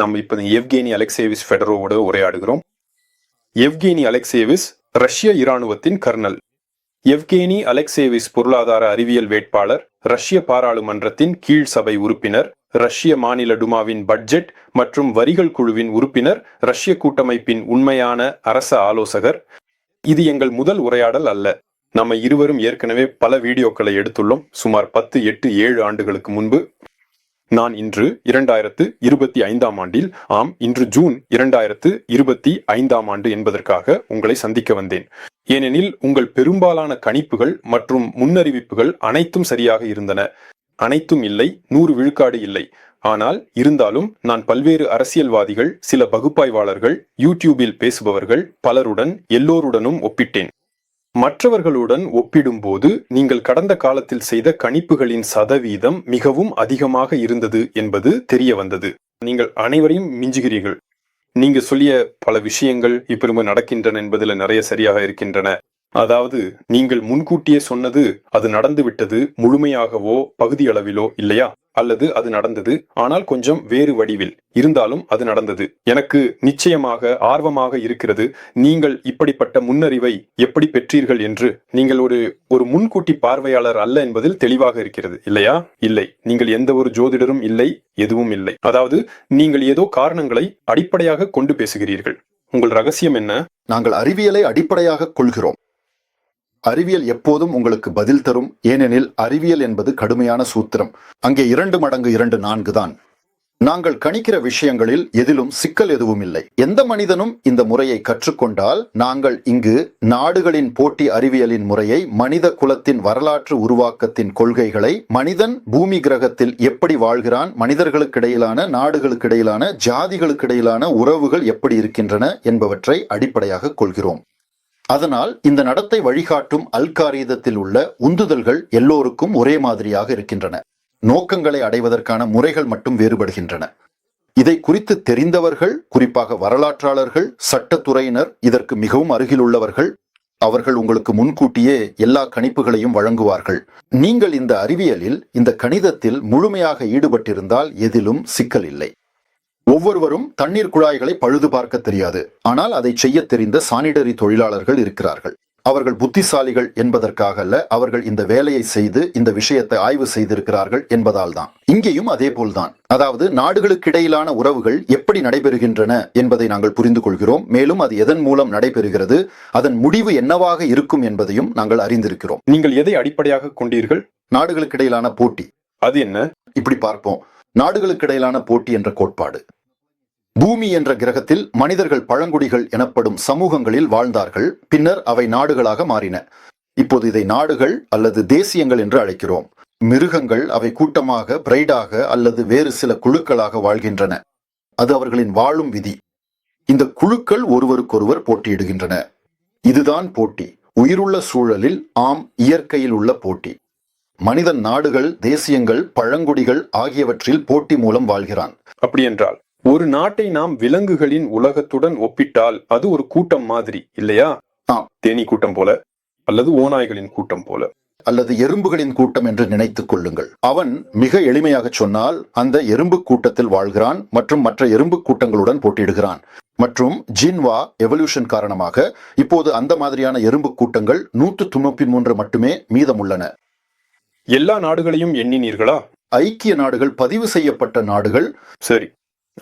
நம்ம இப்ப எவ்கேனி அலெக்சேவிஸ் ஃபெடரோவோட உரையாடுகிறோம். எவ்கேனி அலெக்சேவிஸ் ரஷ்ய இராணுவத்தின் கர்னல். எவ்கேனி அலெக்சேவிஸ் பொருளாதார அறிவியல் வேட்பாளர் ரஷ்ய பாராளுமன்றத்தின் கீழ் சபை உறுப்பினர் ரஷ்ய மாநில டுமாவின் பட்ஜெட் மற்றும் வரிகள் குழுவின் உறுப்பினர் ரஷ்ய கூட்டமைப்பின் உண்மையான அரச ஆலோசகர். இது எங்கள் முதல் உரையாடல் அல்ல. நம்ம இருவரும் ஏற்கனவே பல வீடியோக்களை எடுத்துள்ளோம். சுமார் பத்து எட்டு ஏழு ஆண்டுகளுக்கு முன்பு நான் இன்று இரண்டாயிரத்து இருபத்தி ஐந்தாம் ஆண்டில் ஆம் இன்று ஜூன் இரண்டாயிரத்து இருபத்தி ஐந்தாம் ஆண்டு என்பதற்காக உங்களை சந்திக்க வந்தேன். ஏனெனில் உங்கள் பெரும்பாலான கணிப்புகள் மற்றும் முன்னறிவிப்புகள் அனைத்தும் சரியாக இருந்தன. அனைத்தும் இல்லை நூறு விழுக்காடு இல்லை. ஆனால் இருந்தாலும் நான் பல்வேறு அரசியல்வாதிகள் சில பகுப்பாய்வாளர்கள் யூடியூபில் பேசுபவர்கள் பலருடன் எல்லோருடனும் ஒப்பிட்டேன். மற்றவர்களுடன் ஒப்பிடும்போது நீங்கள் கடந்த காலத்தில் செய்த கணிப்புகளின் சதவீதம் மிகவும் அதிகமாக இருந்தது என்பது தெரிய வந்தது. நீங்கள் அனைவரையும் மிஞ்சுகிறீர்கள். நீங்க சொல்லிய பல விஷயங்கள் இப்பொழுது நடக்கின்றன என்பதில் நிறைய சரியாக இருக்கின்றன. அதாவது நீங்கள் முன்கூட்டியே சொன்னது அது நடந்து விட்டது முழுமையாகவோ பகுதி அளவிலோ இல்லையா? அல்லது அது நடந்தது ஆனால் கொஞ்சம் வேறு வடிவில். இருந்தாலும் அது நடந்தது. எனக்கு நிச்சயமாக ஆர்வமாக இருக்கிறது நீங்கள் இப்படிப்பட்ட முன்னறிவை எப்படி பெற்றீர்கள் என்று. நீங்கள் ஒரு ஒரு முன்கூட்டி பார்வையாளர் அல்ல என்பதில் தெளிவாக இருக்கிறது இல்லையா? இல்லை. நீங்கள் எந்த ஒரு ஜோதிடரும் இல்லை எதுவும் இல்லை. அதாவது நீங்கள் ஏதோ காரணங்களை அடிப்படையாக கொண்டு பேசுகிறீர்கள். உங்கள் ரகசியம் என்ன? நாங்கள் அறிவியலை அடிப்படையாக கொள்கிறோம். அறிவியல் எப்போதும் உங்களுக்கு பதில் தரும் ஏனெனில் அறிவியல் என்பது கடுமையான சூத்திரம். அங்கே இரண்டு மடங்கு இரண்டு நான்கு தான். நாங்கள் கணிக்கிற விஷயங்களில் எதிலும் சிக்கல் எதுவும் இல்லை. எந்த மனிதனும் இந்த முறையை கற்றுக்கொண்டால் நாங்கள் இங்கு நாடுகளின் போட்டி அறிவியலின் முறையை மனித குலத்தின் வரலாற்று உருவாக்கத்தின் கொள்கைகளை மனிதன் பூமி கிரகத்தில் எப்படி வாழ்கிறான் மனிதர்களுக்கிடையிலான நாடுகளுக்கிடையிலான ஜாதிகளுக்கிடையிலான உறவுகள் எப்படி இருக்கின்றன என்பவற்றை அடிப்படையாக கொள்கிறோம். அதனால் இந்த நடத்தை வழிகாட்டும் அல்காரீதத்தில் உள்ள உந்துதல்கள் எல்லோருக்கும் ஒரே மாதிரியாக இருக்கின்றன. நோக்கங்களை அடைவதற்கான முறைகள் மட்டும் வேறுபடுகின்றன. இதை குறித்து தெரிந்தவர்கள் குறிப்பாக வரலாற்றாளர்கள் சட்டத்துறையினர் இதற்கு மிகவும் அருகில் உள்ளவர்கள் அவர்கள் உங்களுக்கு முன்கூட்டியே எல்லா கணிப்புகளையும் வழங்குவார்கள். நீங்கள் இந்த அறிவியலில் இந்த கணிதத்தில் முழுமையாக ஈடுபட்டிருந்தால் எதிலும் சிக்கல் இல்லை. ஒவ்வொருவரும் தண்ணீர் குழாய்களை பழுது பார்க்க தெரியாது. ஆனால் அதை செய்ய தெரிந்த சானிடரி தொழிலாளர்கள் இருக்கிறார்கள். அவர்கள் புத்திசாலிகள் என்பதற்காக அல்ல அவர்கள் இந்த வேலையை செய்து இந்த விஷயத்தை ஆய்வு செய்திருக்கிறார்கள் என்பதால் தான் இங்கேயும் அதே போல்தான். அதாவது நாடுகளுக்கு இடையிலான உறவுகள் எப்படி நடைபெறுகின்றன என்பதை நாங்கள் புரிந்து கொள்கிறோம். மேலும் அது எதன் மூலம் நடைபெறுகிறது அதன் முடிவு என்னவாக இருக்கும் என்பதையும் நாங்கள் அறிந்திருக்கிறோம். நீங்கள் எதை அடிப்படையாக கொண்டீர்கள்? நாடுகளுக்கு இடையிலான போட்டி. அது என்ன? இப்படி பார்ப்போம். நாடுகளுக்கு இடையிலான போட்டி என்ற கோட்பாடு. பூமி என்ற கிரகத்தில் மனிதர்கள் பழங்குடிகள் எனப்படும் சமூகங்களில் வாழ்ந்தார்கள். பின்னர் அவை நாடுகளாக மாறின. இப்போது இதை நாடுகள் அல்லது தேசியங்கள் என்று அழைக்கிறோம். மிருகங்கள் அவை கூட்டமாக பிரைடாக அல்லது வேறு சில குழுக்களாக வாழ்கின்றன. அது அவர்களின் வாழும் விதி. இந்த குழுக்கள் ஒருவருக்கொருவர் போட்டியிடுகின்றன. இதுதான் போட்டி. உயிருள்ள சூழலில் ஆம் இயற்கையில் உள்ள போட்டி. மனிதன் நாடுகள் தேசியங்கள் பழங்குடிகள் ஆகியவற்றில் போட்டி மூலம் வாழ்கிறான். அப்படி என்றால் ஒரு நாட்டை நாம் விலங்குகளின் உலகத்துடன் ஒப்பிட்டால் அது ஒரு கூட்டம் மாதிரி இல்லையா. தேனீ கூட்டம் போல அல்லது ஓநாய்களின் கூட்டம் போல. அல்லது எறும்புகளின் கூட்டம் என்று நினைத்துக் கொள்ளுங்கள். அவன் மிக எளிமையாக சொன்னால் அந்த எறும்பு கூட்டத்தில் வாழ்கிறான் மற்றும் மற்ற எறும்பு கூட்டங்களுடன் போட்டியிடுகிறான். மற்றும் ஜின்வா எவல்யூஷன் காரணமாக இப்போது அந்த மாதிரியான எறும்பு கூட்டங்கள் நூற்று தொண்ணூத்தி மூன்று மட்டுமே மீதமுள்ளன. எல்லா நாடுகளையும் எண்ணினீர்களா? ஐக்கிய நாடுகள் பதிவு செய்யப்பட்ட நாடுகள். சரி.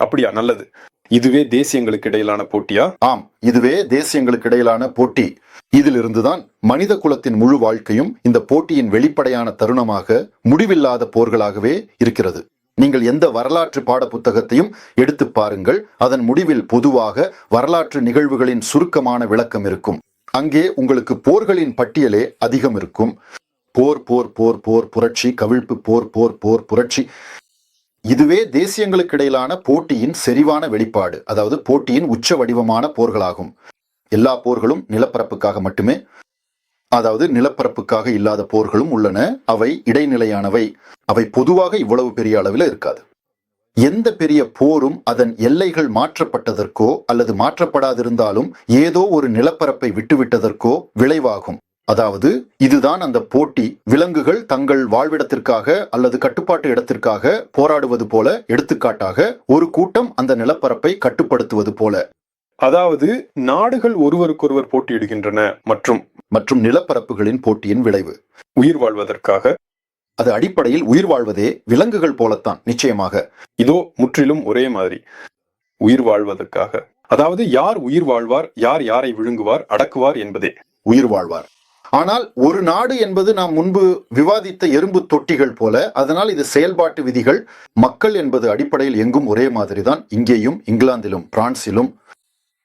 அப்படியா? நல்லது. இதுவே தேசியங்களுக்கு இடையிலான போட்டியா? ஆம் இதுவே தேசியங்களுக்கு இடையிலான போட்டி. இதிலிருந்துதான் மனித குலத்தின் முழு வாழ்க்கையும் இந்த போட்டியின் வெளிப்படையான தருணமாக முடிவில்லாத போர்களாகவே இருக்கிறது. நீங்கள் எந்த வரலாற்று பாட புத்தகத்தையும் எடுத்து பாருங்கள். அதன் முடிவில் பொதுவாக வரலாற்று நிகழ்வுகளின் சுருக்கமான விளக்கம் இருக்கும். அங்கே உங்களுக்கு போர்களின் பட்டியலே அதிகம் இருக்கும். போர் போர் போர் போர் புரட்சி கவிழ்ப்பு போர் போர் போர் புரட்சி. இதுவே தேசியங்களுக்கு இடையிலான போட்டியின் செறிவான வெளிப்பாடு அதாவது போட்டியின் உச்ச வடிவமான போர்களாகும். எல்லா போர்களும் நிலப்பரப்புக்காக மட்டுமே அதாவது நிலப்பரப்புக்காக இல்லாத போர்களும் உள்ளன. அவை இடைநிலையானவை. அவை பொதுவாக இவ்வளவு பெரிய அளவில் இருக்காது. எந்த பெரிய போரும் அதன் எல்லைகள் மாற்றப்பட்டதற்கோ அல்லது மாற்றப்படாதிருந்தாலும் ஏதோ ஒரு நிலப்பரப்பை விட்டுவிட்டதற்கோ விளைவாகும். அதாவது இதுதான் அந்த போட்டி. விலங்குகள் தங்கள் வாழ்விடத்திற்காக அல்லது கட்டுப்பாட்டு இடத்திற்காக போராடுவது போல எடுத்துக்காட்டாக ஒரு கூட்டம் அந்த நிலப்பரப்பை கட்டுப்படுத்துவது போல. அதாவது நாடுகள் ஒருவருக்கொருவர் போட்டியிடுகின்றன மற்றும் மற்றும் நிலப்பரப்புகளின் போட்டியின் விளைவு. உயிர் வாழ்வதற்காக. அது அடிப்படையில் உயிர் வாழ்வதே விலங்குகள் போலத்தான் நிச்சயமாக. இதோ முற்றிலும் ஒரே மாதிரி. உயிர் வாழ்வதற்காக. அதாவது யார் உயிர் வாழ்வார் யார் யாரை விழுங்குவார் அடக்குவார் என்பதே. உயிர் வாழ்வார். ஆனால் ஒரு நாடு என்பது நாம் முன்பு விவாதித்த எறும்பு தொட்டிகள் போல அதனால் இது செயல்பாட்டு விதிகள். மக்கள் என்பது அடிப்படையில் எங்கும் ஒரே மாதிரிதான். இங்கேயும் இங்கிலாந்திலும் பிரான்சிலும்.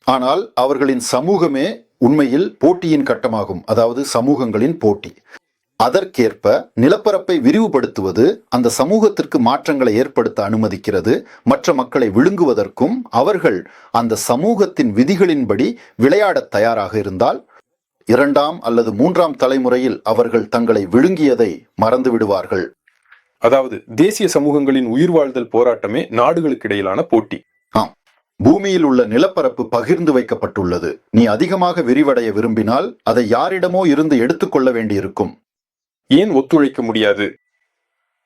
ஆனால் அவர்களின் சமூகமே உண்மையில் போட்டியின் கட்டமாகும். அதாவது சமூகங்களின் போட்டி. அதற்கேற்ப நிலப்பரப்பை விரிவுபடுத்துவது அந்த சமூகத்திற்கு மாற்றங்களை ஏற்படுத்த அனுமதிக்கிறது. மற்ற மக்களை விழுங்குவதற்கும் அவர்கள் அந்த சமூகத்தின் விதிகளின்படி விளையாடத் தயாராக இருந்தால் இரண்டாம் அல்லது மூன்றாம் தலைமுறையில் அவர்கள் தங்களை விழுங்கியதை மறந்து விடுவார்கள் அதாவது தேசிய சமூகங்களின் உயிர் வாழ்தல் போராட்டமே நாடுகளுக்கு இடையிலான போட்டி பூமியில் உள்ள நிலப்பரப்பு பகிர்ந்து வைக்கப்பட்டுள்ளது. நீ அதிகமாக விரிவடைய விரும்பினால் அதை யாரிடமோ இருந்து எடுத்துக்கொள்ள வேண்டியிருக்கும். ஏன் ஒத்துழைக்க முடியாது?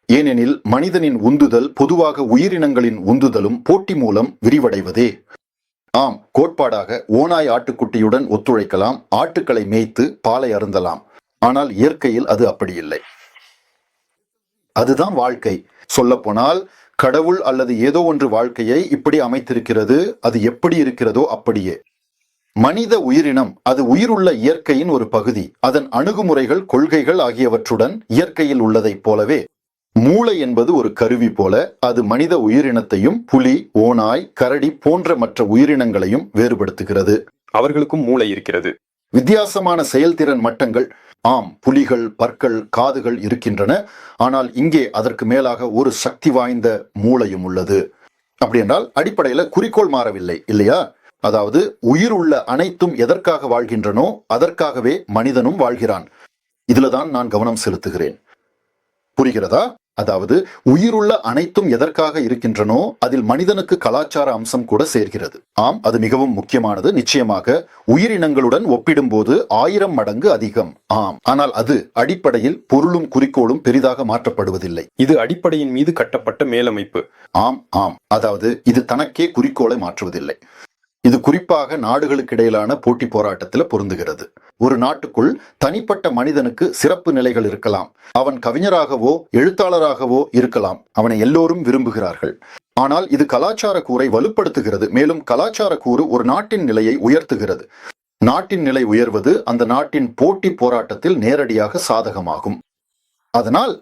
ஏனெனில் மனிதனின் உந்துதல் பொதுவாக உயிரினங்களின் உந்துதலும் போட்டி மூலம் விரிவடைவதே. ஆம் கோட்பாடாக ஓநாய் ஆட்டுக்குட்டியுடன் ஒத்துழைக்கலாம் ஆட்டுக்களை மேய்த்து பாலை அருந்தலாம். ஆனால் இயற்கையில் அது அப்படி இல்லை அதுதான் வாழ்க்கை. சொல்லப்போனால் கடவுள் அல்லது ஏதோ ஒன்று வாழ்க்கையை இப்படி அமைத்திருக்கிறது அது எப்படி இருக்கிறதோ அப்படியே. மனித உயிரினம் அது உயிருள்ள இயற்கையின் ஒரு பகுதி. அதன் அணுகுமுறைகள் கொள்கைகள் ஆகியவற்றுடன் இயற்கையில் உள்ளதைப் போலவே. மூளை என்பது ஒரு கருவி போல அது மனித உயிரினத்தையும் புலி ஓநாய் கரடி போன்ற மற்ற உயிரினங்களையும் வேறுபடுத்துகிறது. அவர்களுக்கும் மூளை இருக்கிறது. வித்தியாசமான செயல்திறன் மட்டங்கள் ஆம் புலிகள் பற்கள் காதுகள் இருக்கின்றன ஆனால் இங்கே அதற்கு மேலாக ஒரு சக்தி வாய்ந்த மூளையும் உள்ளது. அப்படி என்றால் அடிப்படையில குறிக்கோள் மாறவில்லை இல்லையா? அதாவது உயிர் உள்ள அனைத்தும் எதற்காக வாழ்கின்றனோ அதற்காகவே மனிதனும் வாழ்கிறான். இதுலதான் நான் கவனம் செலுத்துகிறேன். புரிகிறதா? அதாவது உயிருள்ள அனைத்தும் எதற்காக இருக்கின்றனோ அதில் மனிதனுக்கு கலாச்சார அம்சம் கூட சேர்கிறது. ஆம் அது மிகவும் முக்கியமானது. நிச்சயமாக உயிரினங்களுடன் ஒப்பிடும்போது ஆயிரம் மடங்கு அதிகம். ஆம் ஆனால் அது அடிப்படையில் பொருளும் குறிக்கோளும் பெரிதாக மாற்றப்படுவதில்லை. இது அடிப்படையின் மீது கட்டப்பட்ட மேலமைப்பு. ஆம் ஆம் அதாவது இது தனக்கே குறிக்கோளை மாற்றுவதில்லை. இது குறிப்பாக நாடுகளுக்கு இடையிலான போட்டி போராட்டத்தில் பொருந்துகிறது. ஒரு நாட்டுக்குள் தனிப்பட்ட மனிதனுக்கு சிறப்பு நிலைகள் இருக்கலாம். அவன் கவிஞராகவோ எழுத்தாளராகவோ இருக்கலாம். அவனை எல்லோரும் விரும்புகிறார்கள். ஆனால் இது கலாச்சார கூரை வலுப்படுத்துகிறது. மேலும் கலாச்சார கூறு ஒரு நாட்டின் நிலையை உயர்த்துகிறது. நாட்டின் நிலை உயர்வது அந்த நாட்டின் போட்டி போராட்டத்தில் நேரடியாக சாதகமாகும். அதனால்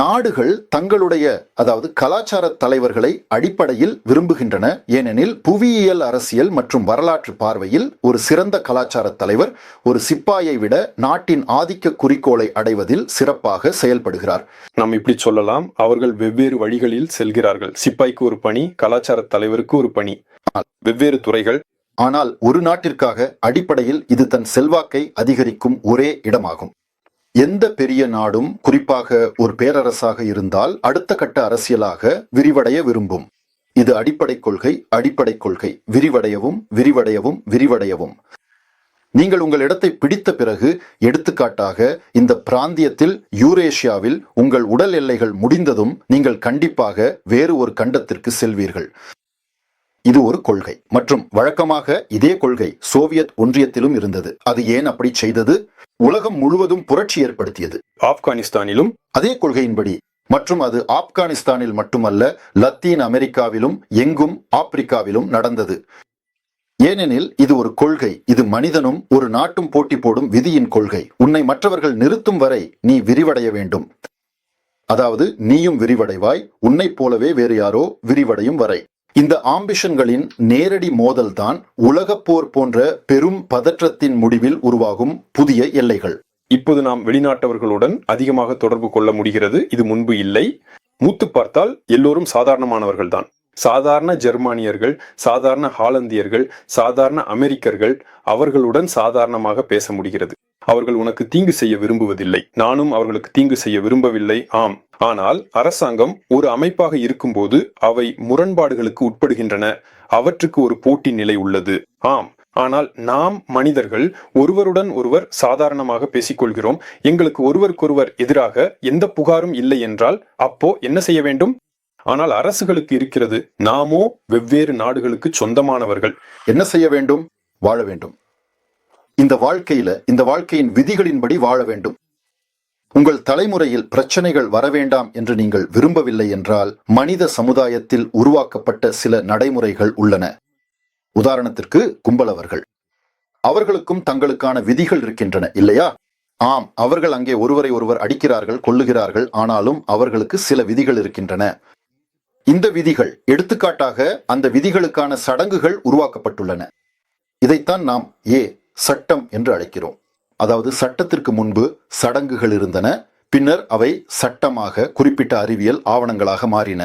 நாடுகள் தங்களுடைய அதாவது கலாச்சார தலைவர்களை அடிப்படையில் விரும்புகின்றன. ஏனெனில் புவியியல் அரசியல் மற்றும் வரலாற்று பார்வையில் ஒரு சிறந்த கலாச்சார தலைவர் ஒரு சிப்பாயை விட நாட்டின் ஆதிக்க குறிக்கோளை அடைவதில் சிறப்பாக செயல்படுகிறார். நாம் இப்படி சொல்லலாம் அவர்கள் வெவ்வேறு வழிகளில் செல்கிறார்கள். சிப்பாய்க்கு ஒரு பணி கலாச்சார தலைவருக்கு ஒரு பணி. வெவ்வேறு துறைகள். ஆனால் ஒரு நாட்டிற்காக அடிப்படையில் இது தன் செல்வாக்கை அதிகரிக்கும் ஒரே இடமாகும். எந்த பெரிய நாடும் குறிப்பாக ஒரு பேரரசாக இருந்தால் அடுத்த கட்ட அரசியலாக விரிவடைய விரும்பும். இது அடிப்படை கொள்கை அடிப்படை கொள்கை. விரிவடையவும் விரிவடையவும் விரிவடையவும். நீங்கள் உங்கள் இடத்தை பிடித்த பிறகு எடுத்துக்காட்டாக இந்த பிராந்தியத்தில் யூரேஷியாவில் உங்கள் உடல் எல்லைகள் முடிந்ததும் நீங்கள் கண்டிப்பாக வேறு ஒரு கண்டத்திற்கு செல்வீர்கள். இது ஒரு கொள்கை. மற்றும் வழக்கமாக இதே கொள்கை சோவியத் ஒன்றியத்திலும் இருந்தது. அது ஏன் அப்படி செய்தது? உலகம் முழுவதும் புரட்சி ஏற்படுத்தியது. ஆப்கானிஸ்தானிலும் அதே கொள்கையின்படி மற்றும் அது ஆப்கானிஸ்தானில் மட்டுமல்ல லத்தீன் அமெரிக்காவிலும் எங்கும் ஆப்பிரிக்காவிலும் நடந்தது. ஏனெனில் இது ஒரு கொள்கை. இது மனிதனும் ஒரு நாட்டும் போட்டி போடும் விதியின் கொள்கை. உன்னை மற்றவர்கள் நிறுத்தும் வரை நீ விரிவடைய வேண்டும். அதாவது நீயும் விரிவடைவாய். உன்னைப் போலவே வேறு யாரோ விரிவடையும் வரை. இந்த ஆம்பிஷன்களின் நேரடி மோதல்தான் உலகப் போர் போன்ற பெரும் பதற்றத்தின் முடிவில் உருவாகும் புதிய எல்லைகள். இப்போது நாம் வெளிநாட்டவர்களுடன் அதிகமாக தொடர்பு கொள்ள முடிகிறது. இது முன்பு இல்லை. மூத்து பார்த்தால் எல்லோரும் சாதாரணமானவர்கள்தான். சாதாரண ஜெர்மானியர்கள் சாதாரண ஹாலந்தியர்கள் சாதாரண அமெரிக்கர்கள் அவர்களுடன் சாதாரணமாக பேச முடிகிறது. அவர்கள் உனக்கு தீங்கு செய்ய விரும்புவதில்லை. நானும் அவர்களுக்கு தீங்கு செய்ய விரும்பவில்லை. ஆம். ஆனால் அரசாங்கம் ஒரு அமைப்பாக இருக்கும்போது அவை முரண்பாடுகளுக்கு உட்படுகின்றன. அவற்றுக்கு ஒரு போட்டி நிலை உள்ளது. ஆம். ஆனால் நாம் மனிதர்கள் ஒருவருடன் ஒருவர் சாதாரணமாக பேசிக்கொள்கிறோம். எங்களுக்கு ஒருவருக்கொருவர் எதிராக எந்த புகாரும் இல்லை என்றால் அப்போ என்ன செய்ய வேண்டும்? ஆனால் அரசுகளுக்கு இருக்கிறது. நாமோ வெவ்வேறு நாடுகளுக்கு சொந்தமானவர்கள். என்ன செய்ய வேண்டும்? வாழ வேண்டும். இந்த வாழ்க்கையில இந்த வாழ்க்கையின் விதிகளின்படி வாழ வேண்டும். உங்கள் தலைமுறையில் பிரச்சனைகள் வரவேண்டாம் என்று நீங்கள் விரும்பவில்லை என்றால் மனித சமுதாயத்தில் உருவாக்கப்பட்ட சில நடைமுறைகள் உள்ளன. உதாரணத்திற்கு கும்பலவர்கள் அவர்களுக்கும் தங்களுக்கான விதிகள் இருக்கின்றன இல்லையா? ஆம் அவர்கள் அங்கே ஒருவரை ஒருவர் அடிக்கிறார்கள் கொள்ளுகிறார்கள் ஆனாலும் அவர்களுக்கு சில விதிகள் இருக்கின்றன. இந்த விதிகள் எடுத்துக்காட்டாக அந்த விதிகளுக்கான சடங்குகள் உருவாக்கப்பட்டுள்ளன. இதைத்தான் நாம் ஏ சட்டம் என்று அழைக்கிறோம். அதாவது சட்டத்திற்கு முன்பு சடங்குகள் இருந்தன பின்னர் அவை சட்டமாக குறிப்பிட்ட அறிவியல் ஆவணங்களாக மாறின.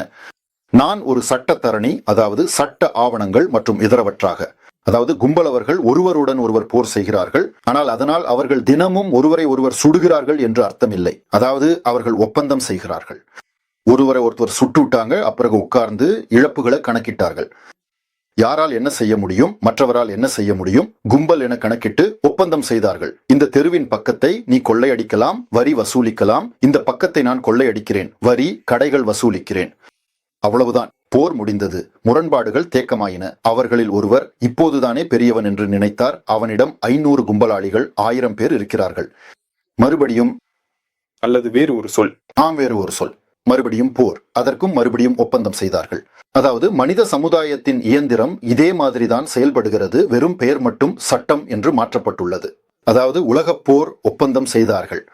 நான் ஒரு சட்டத்தரணி அதாவது சட்ட ஆவணங்கள் மற்றும் இதரவற்றாக. அதாவது கும்பலவர்கள் ஒருவருடன் ஒருவர் போர் செய்கிறார்கள் ஆனால் அதனால் அவர்கள் தினமும் ஒருவரை ஒருவர் சுடுகிறார்கள் என்று அர்த்தமில்லை. அதாவது அவர்கள் ஒப்பந்தம் செய்கிறார்கள். ஒருவரை ஒருத்தர் சுட்டு விட்டாங்க அப்பிறகு உட்கார்ந்து இழப்புகளை கணக்கிட்டார்கள். யாரால் என்ன செய்ய முடியும் மற்றவரால் என்ன செய்ய முடியும் கும்பல் என கணக்கிட்டு ஒப்பந்தம் செய்தார்கள். இந்த தெருவின் பக்கத்தை நீ கொள்ளையடிக்கலாம் வரி வசூலிக்கலாம். இந்த பக்கத்தை நான் கொள்ளையடிக்கிறேன் வரி கடைகள் வசூலிக்கிறேன். அவ்வளவுதான். போர் முடிந்தது. முரண்பாடுகள் தேக்கமாயின. அவர்களில் ஒருவர் இப்போதுதானே பெரியவன் என்று நினைத்தார். அவனிடம் ஐநூறு கும்பலாளிகள் ஆயிரம் பேர் இருக்கிறார்கள். மறுபடியும் அல்லது வேறு ஒரு சொல். ஆம் வேறு ஒரு சொல். மறுபடியும் போர். அதற்கும் மறுபடியும் ஒப்பந்தம் செய்தார்கள். அதாவது மனித சமுதாயத்தின் இயந்திரம் இதே மாதிரிதான் செயல்படுகிறது. வெறும் பெயர் மட்டும் சட்டம் என்று மாற்றப்பட்டுள்ளது. அதாவது உலகப் போர் ஒப்பந்தம் செய்தார்கள்.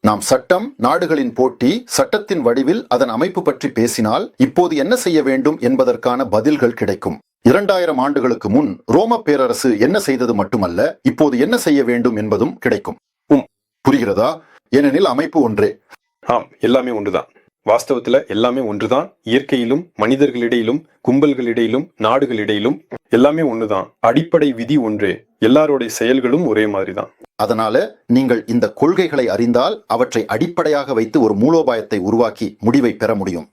நாம் சட்டம் நாடுகளின் போட்டி சட்டத்தின் வடிவில் அதன் அமைப்பு பற்றி பேசினால் இப்போது என்ன செய்ய வேண்டும் என்பதற்கான பதில்கள் கிடைக்கும். இரண்டாயிரம் ஆண்டுகளுக்கு முன் ரோம பேரரசு என்ன செய்தது மட்டுமல்ல இப்போது என்ன செய்ய வேண்டும் என்பதும் கிடைக்கும். உம் புரிகிறதா? ஏனெனில் அமைப்பு ஒன்றே. ஆம் எல்லாமே ஒன்றுதான். வாஸ்தவத்துல எல்லாமே ஒன்றுதான். இயற்கையிலும் மனிதர்களிடையிலும் கும்பல்களிடையிலும் நாடுகளிடையிலும் எல்லாமே ஒண்ணுதான் அடிப்படை விதி ஒன்றே. எல்லாருடைய செயல்களும் ஒரே மாதிரிதான். அதனால நீங்கள் இந்த கொள்கைகளை அறிந்தால் அவற்றை அடிப்படையாக வைத்து ஒரு மூலோபாயத்தை உருவாக்கி முடிவை பெற முடியும்.